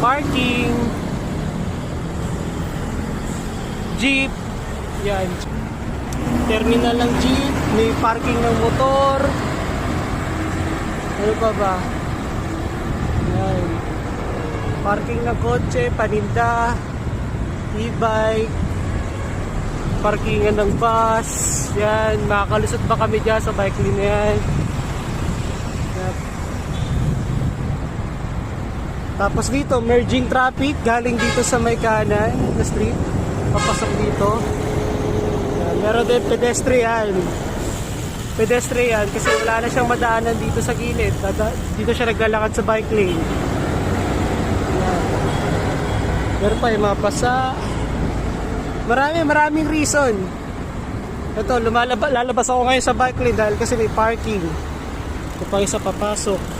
parking. Jeep. Yan. Terminal ng jeep. May parking ng motor. Ano pa ba? Yan. Parking ng kotse, paninda, e-bike, parkingan ng bus. Yan, makakalusot ba kami dyan sa bike lane yan? Tapos dito, merging traffic galing dito sa may kanan na street. Papasok dito. Meron din pedestrian. Pedestrian kasi wala na siyang madaanan dito sa gilid. Dito siya naglalakad sa bike lane. Yan. Meron pa yung mga basa. Marami, maraming reason. Ito, lumalabas, lalabas ako ngayon sa bike lane dahil kasi may parking. Ito pa isa papasok.